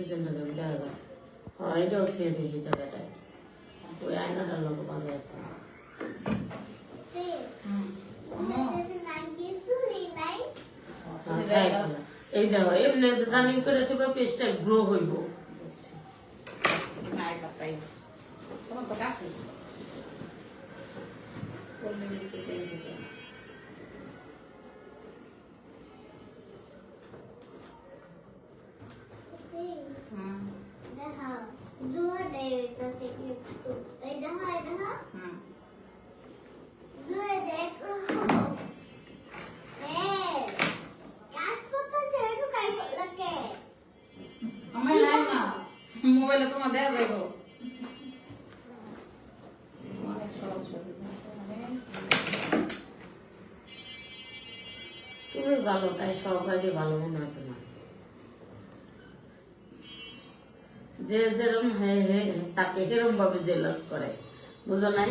দুজন দুজন দেখা যায় হ্যাঁ এটাও খেয়ে দিই এই জায়গাটায় ওই আয়নাটার লোক বাজে একটা হ্যাঁ, তাই ভালো। এই দেখো এমনি রানিং করে তো পেস্টটা গ্রো হইব নাই পাতাই তোমার তো কাছে করলে মেডিকেল ট্রেনিং দিতে হুম হুম আমার নাই না মোবাইলে তোমার ভালো তাই সবাইকে ভালো মনে হয় তোমার যে যেরম হে হে তাকে সেরম ভাবে জেলাস করে। বুঝো নাই?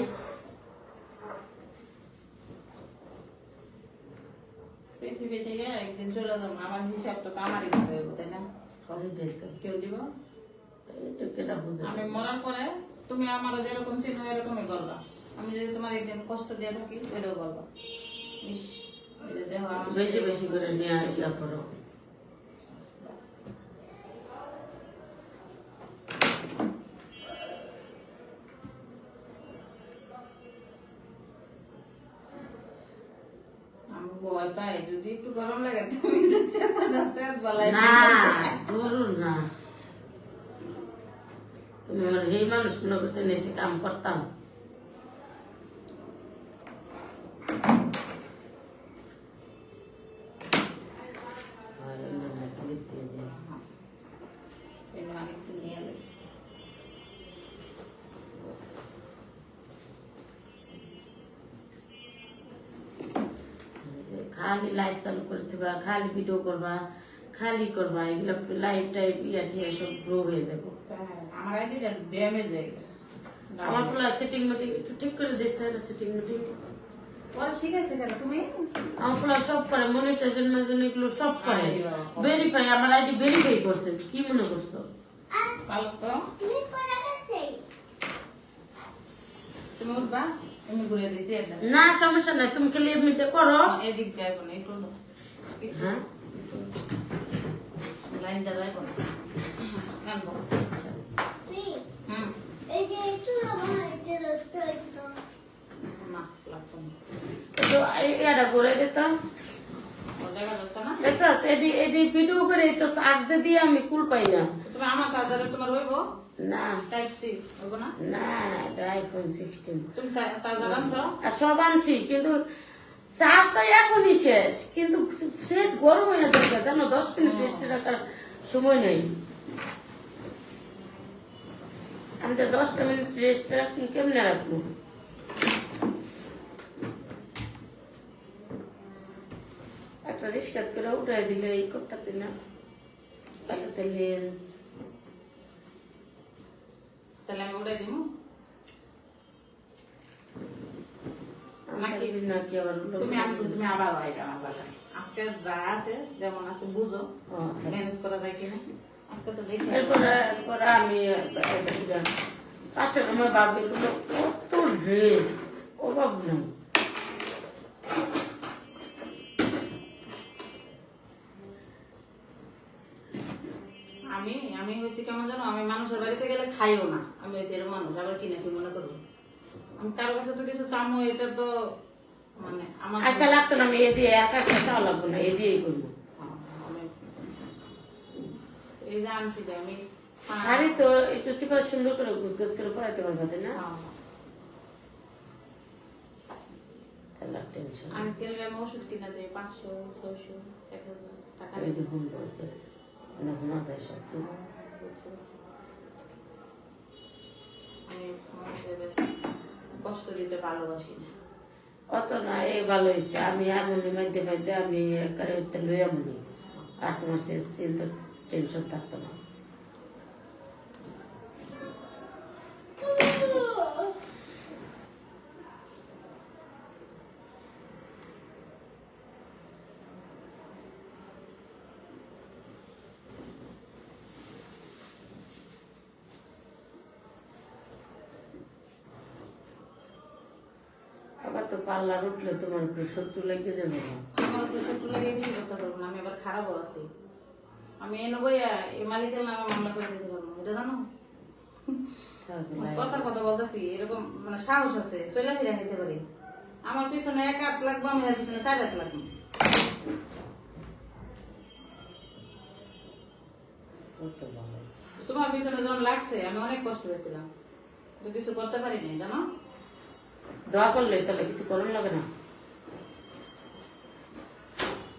পৃথিবী থেকে একদিন চলে যাব আমার হিসাবটা তো আমারই দিতে তাই না? কেউ দিব? আমি মরার পরে তুমি আমার যেরকম চিনো এরকমই বলবা আমি যদি তোমার একদিন কষ্ট দিয়ে থাকি ওইটাও যে বেশি বেশি করে নিয়ে ইয়া করো আমি ভয় পাই যদি একটু গরম লাগে তুমি চেতনা সেট বলাই না ধরুন না। তুমি এই মানুষগুলো কাছে এসে কাম করতাম হয়, এমনি না, clip দিয়ে দিও। মানে একটু নিয়ে এলে যে খালি লাইট চালু করে দিবা খালি ভিডিও করবা খালি করবা এগুলো লাইট টাইপ ইয়া টিয়া সব গ্রো হয়ে যাব। আমার আইডিটা ড্যামেজ হয়ে গেছে। আমার পোলা সেটিং মিটিং একটু ঠিক করে দিস তাহলে সেটিং মিটিং ওরা শিখাইছে কেন তুমি? আমার পোলা সব করে মনিটাইজেশন মেশন এগুলো সব করে। ভেরিফাই আমার আইডি ভেরিফাই করছে কি মনে করছ? পালক তো তুমি উঠবা? তুমি ঘুরে দিছি না সমস্যা নাই তুমি খালি এমনিতে করো। এদিক যাইব না একটু হ্যাঁ? লাইনটা এটা করে দিতাম। এডি এডি ভিডিও করে তো চার্জ দিয়ে আমি কুল পাই না তুমি আমার চার্জারে তোমার হইব না। টাইপ সি হইব না? না এটা আইফোন সিক্সটিন তুমি চার্জার আনছো? আর সব আনছি কিন্তু চার্জ তো এখনই শেষ কিন্তু সেট গরম হয়ে যাচ্ছে জানো দশ মিনিট রেস্টে রাখার সময় নেই। আমি তো দশটা মিনিট রেস্ট রাখি কেমনে রাখব? একটা রিস্কার করে উঠাই দিলে এই করতে না। পাশাতে লেন্স তাহলে আমি উড়াই দিব নাকি? নাকি আবার তুমি আমি তুমি আবার আইবা আমার আজকে যা আছে যেমন আছে বুঝো। ম্যানেজ করা যায় কিনা? আজকে তো দেখি। এরপরে এরপরে আমি এটা দিলাম। আমার বাবির কত ড্রেস অভাব নাই আমি আমি কেমন জানো আমি মানুষের বাড়িতে গেলে খাইও না। আমি হয়েছি এরকম মানুষ আবার কিনে কি মনে করব? আমি কারও কাছে তো কিছু চামো এটা তো মানে আমার আচ্ছা লাগতো না আমি এ দিয়ে আর কাছে চাওয়া লাগবো না এ দিয়েই করব। হ্যাঁ, এই যে আনছি আমি শাড়ি তো একটু চিপা সুন্দর করে গুছ গুছ করে পরাইতে পারব তাই না? হ্যাঁ, আমি কিনলে আমি ওষুধ কিনা দিই পাঁচশো ছয়শো এক হাজার টাকা কষ্ট দিতে ভালোবাসি না অত না এই ভালো হয়েছে আমি এমনই মাইতে মাইতে আমি একারে উঠতে লই এমনই আর তোমার সে চিন্তা টেনশন থাকতো না। তো পার্লার উঠলে তোমার একটু শত্রু লেগে যাবে না। আমার তো শত্রু লেগে কিছু করতে পারব না আমি আবার খারাপও আছি। আমি এনে বইয়া এই মালিকের নামে মামলা করে দিতে পারব এটা জানো? কথার কথা বলতেছি এরকম মানে সাহস আছে চলে ফিরে খেতে পারি। আমার পিছনে এক হাত লাগবে আমি এর পিছনে চার হাত লাগবে। তোমার পিছনে যখন লাগছে আমি অনেক কষ্ট হয়েছিলাম। তো কিছু করতে পারি নাই জানো? দোয়া করলে চলে কিছু করার লাগে না।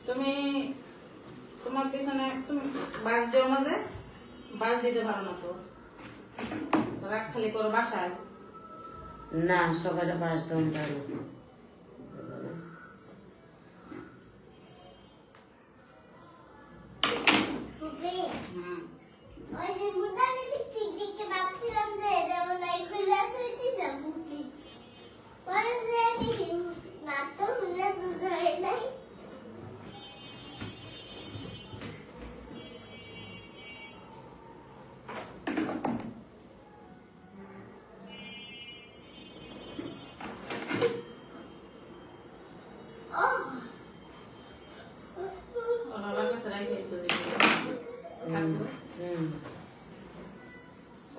তুমি তোমার পিছনে তুমি বাস দিও না যে? বাস দিতে পারো না তো। রাগ খালি করো বাসায়। না সবাই বাস দেওয়া যায় না। ওই যে মোটা লিপস্টিক দেখে ভাবছিলাম যে এটা মনে হয় খুলে থইতে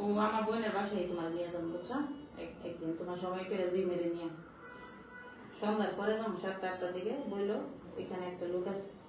ও আমার বোনের বাসায় তোমার নিয়ে যাব বুঝছ? একদিন তোমার সময় রাজি মেরে নিয়ে। সন্ধ্যার পরে যখন সাতটা আটটার দিকে বলল এখানে একটা লোক আছে।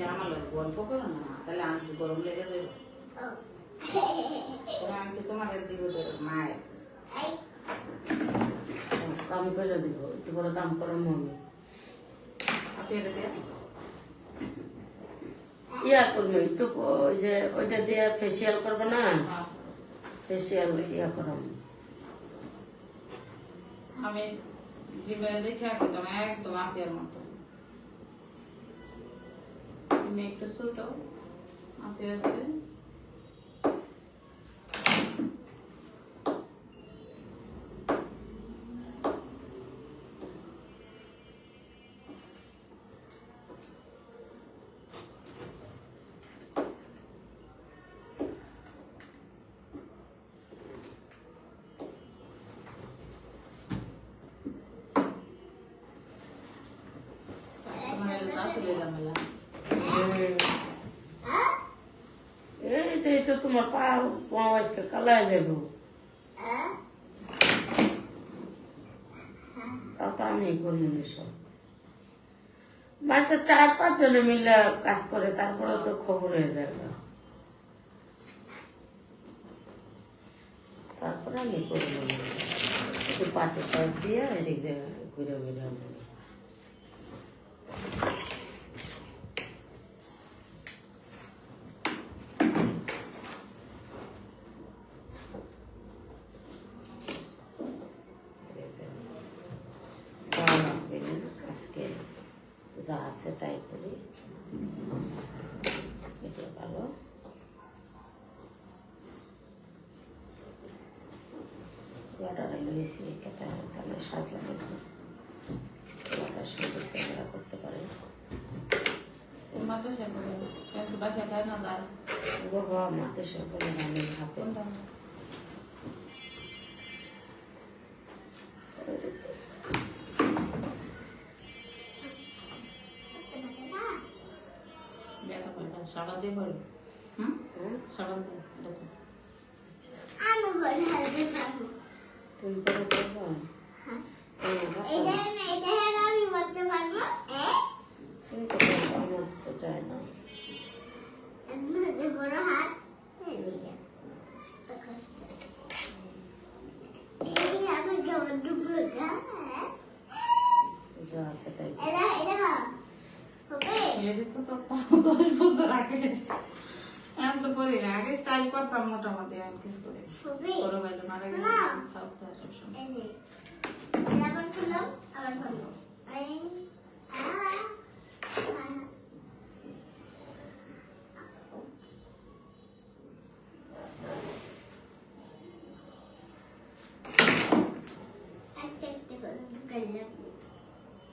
আপনি আমার লোক গল্প করো না তাহলে আমি গরম লেগে যাবে ও। তবে আমি তো তোমাদের দিব মায়ের এই, কাম করে দিব একটু করে কাম করার মনে আপনি এটা দিয়ে ইয়া করবে একটু ওই যে ওইটা দিয়ে ফেসিয়াল করবে না হ্যাঁ। ফেসিয়াল ইয়া করাম আমি জীবনে দেখে একদম একদম আপিয়ার মতো তুমি একটু ছোট আপিয়ার আছে তোমার তো তোমার পা আজকে কালায় যাব তাও তো আমি করব না সব। মানুষের চার পাঁচ জনে মিলে কাজ করে তারপরে তো খবর হয়ে না। তারপরে আমি করব একটু পাটের সাজ দিয়ে এদিক দিয়ে ঘুরে ঘুরে আনব ভালো লাগবে না আজকে যা আছে তাই করি। এটা ভালো। লটারে লইছি কেটে তাহলে সাজলাম লটার সুন্দর ক্যামেরা করতে পারে। বাবা মাতে সকলে আমি হাফেজ। সাবান দিয়ে ভরে হুম? সাবান দিয়ে দেখো। আমি বলে হালতে পারব তুমি হ্যাঁ। আমি বলতে পারব হ্যাঁ তুমি তো না বড় হাত এই যে, এত কষ্ট। এই আমার কেমন ডুবলো গা, হ্যাঁ? যা আছে তাই এটা এটা হবে এর তো তো দশ তো পরে আগে স্টাইল করতাম মোটামুটি আমি কিছু করে বড় ভাইলে মারা গেছে আবার খুললাম আবার খুললাম এই আ আ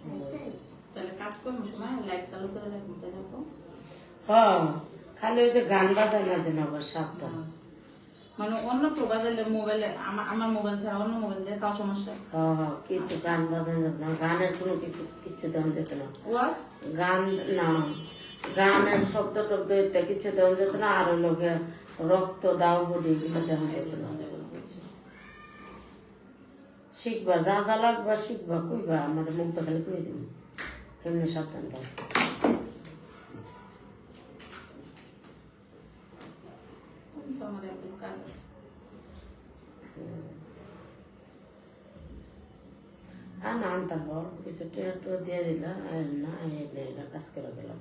হইলে তাহলে কাজ করব সময় লাইট চালু করে রাখব তাই রাখো হ্যাঁ খালি ওই যে গান বাজায় না যেন আবার সাবধান মানে অন্য মোবাইলে আমার মোবাইল ছাড়া অন্য মোবাইল দিয়ে তাও সমস্যা। হ্যাঁ হ্যাঁ কিছু গান বাজানো যেত না গানের কোনো কিছু কিছু দেওয়া যেত না। গান না গানের শব্দ টব্দ এটা কিছু দেওয়া যেত না আর লোকে রক্ত দাও বডি এগুলো দেওয়া যেত না। শিখবা যা যা লাগবা শিখবা কইবা আমার মুখ খালি কই দিব। এমনি সাবধান কাজ আর না আনতাম বল কিছু টেটো দিয়ে দিলাম আর না এলে কাজ করে গেলাম।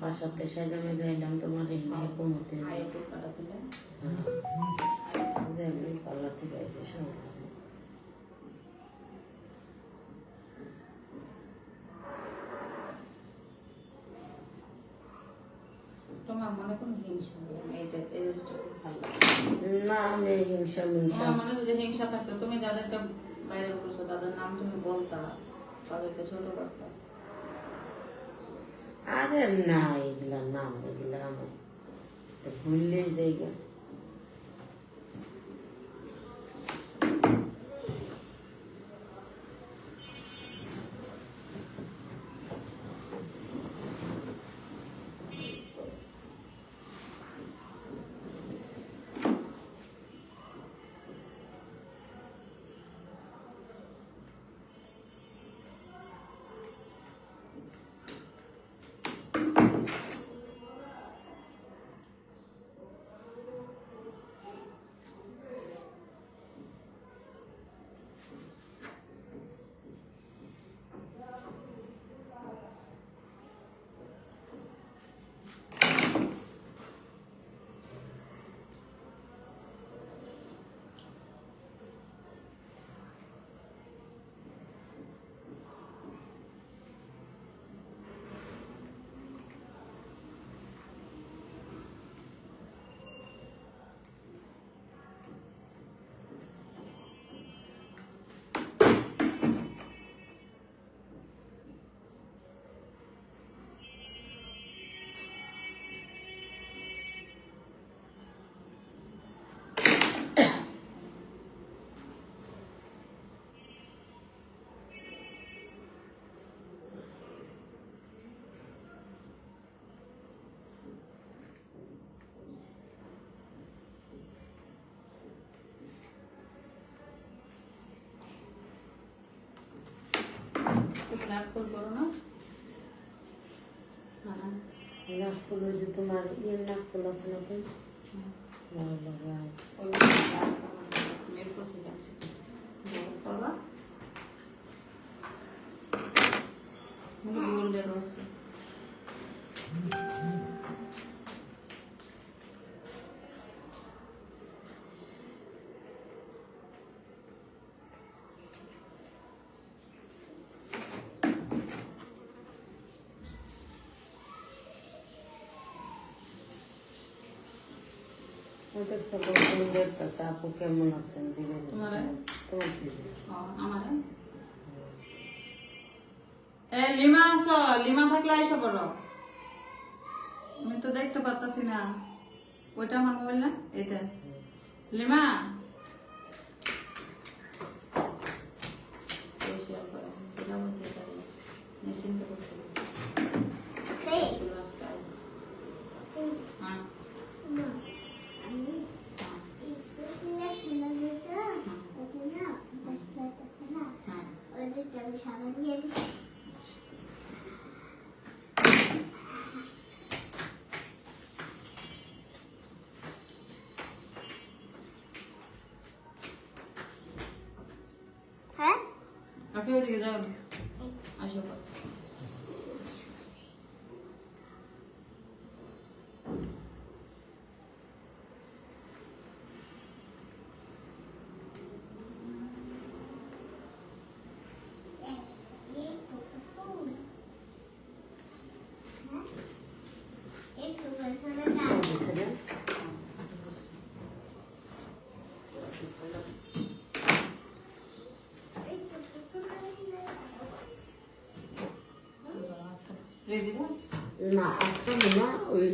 বাসাতে সাজামে যাইলাম তোমার এই নিয়ে কমতে তুলে। পাল্লা থেকে এসে সাজলাম তোমার মনে কোনো হিংসা নেই আমি এটা এই জিনিসটা খুব ভালো লাগে না আমি হিংসা মিংসা। তোমার যদি হিংসা থাকতো তুমি যাদেরকে বাইরে করছ তাদের নাম তুমি বলতা তাদেরকে ছোট করতা। আরে না এগুলা নাম এগুলা আমার তো ভুললেই যাইগা। স্ন্যাপ ফুল করো না? হ্যাঁ নাক ফুল ওই যে তোমার ইয়ের নাক ফুল আছে না যাচ্ছে। গোল্ডের রয়েছে ওদের সব সুন্দর কাছে আপু কেমন আছেন তোমার? কি এ লিমা আছো? লিমা থাকলে আইসো বড় আমি তো দেখতে পারতাছি না। ওইটা আমার মোবাইল না? এটা লিমা এই শেয়ার করো, সেটা বলতে পারি। নিশ্চিন্ত করতে পারি। এই সুরাজটা। হ্যাঁ, মা আমি হ্যাঁ, এই চুলগুলো ছিলাম যেটা ওটা না ব্যস্ত আছে না হ্যাঁ। ওদেরকে আমি সাবান দিয়ে দিচ্ছি হ্যাঁ আপনি ওদিকে যাও না। না আশ্রমে না ওই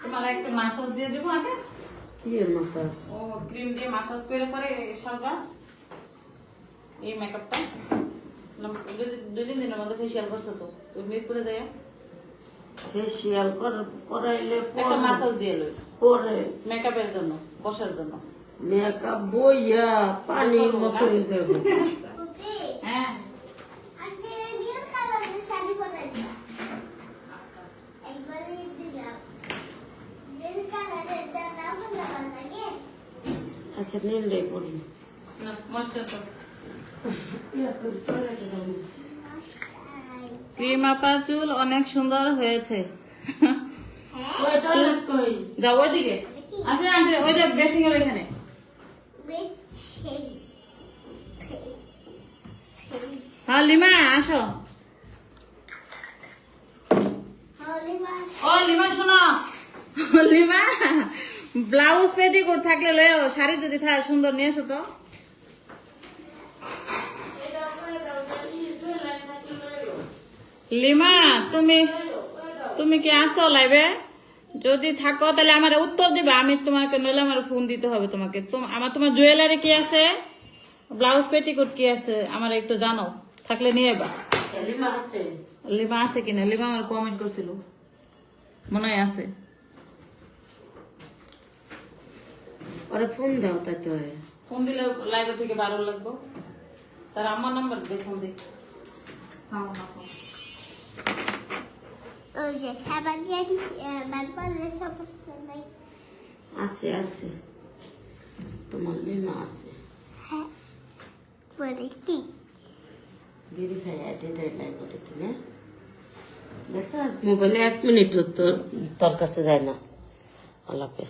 তোমার একটা মাসাজ দিয়ে দিব আগে? কি মাসাজ ও ক্রিম দিয়ে মাসাজ করে পরে সারবা এই মেকআপটা দুই তিন দিনের মধ্যে ফেসিয়াল করছ তো ওই মিরপুরে যাই ফেসিয়াল করাইলে একটা মাসাজ দিয়ে লই। পরে। মেকআপের জন্য বসার জন্য। মেকআপ বইয়া পানির মতো হয়ে যাবে। আচ্ছা নীলটাই পড়ি ক্রিম আপা চুল অনেক সুন্দর হয়েছে। যাও ওইদিকে। আপনি আনতে ওই যে বেসিং এর এখানে বেছে হ্যাঁ লিমা আসো ও লিমা শোনো। লিমা ব্লাউজ পেটিকোট থাকলে লয়ে শাড়ি যদি থাকে সুন্দর নিয়ে এসো তো। লিমা তুমি তুমি কি আসো লাইবে যদি থাকো তাহলে আমার উত্তর দিবে আমি তোমাকে নইলে আমার ফোন দিতে হবে তোমাকে। তোম- আমার তোমার জুয়েলারি কি আছে? ব্লাউজ পেটিকোট কি আছে? আমার একটু জানো থাকলে নিয়ে বা লিমা আছে। লিমা আছে কিনা? লিমা আমার কমেন্ট করছিল। মনে হয় আছে। ওরে ফোন দাও তাই তো হয়। ফোন দিলে লাইভে থেকে বারো লাগবো। তার আমার নাম্বার দে ফোন দিই হ্যাঁ হ্যাঁ ওই যে সাবান দিয়ে বার করলে সমস্যা নাই। আছে আছে। তোমার লিমা আছে। হ্যাঁ পরেছি ভেরিফাই আইডিটাই লাইভ দেখি না দেখছ মোবাইলে এক মিনিট তো তোর কাছে যায় না। আল্লাহ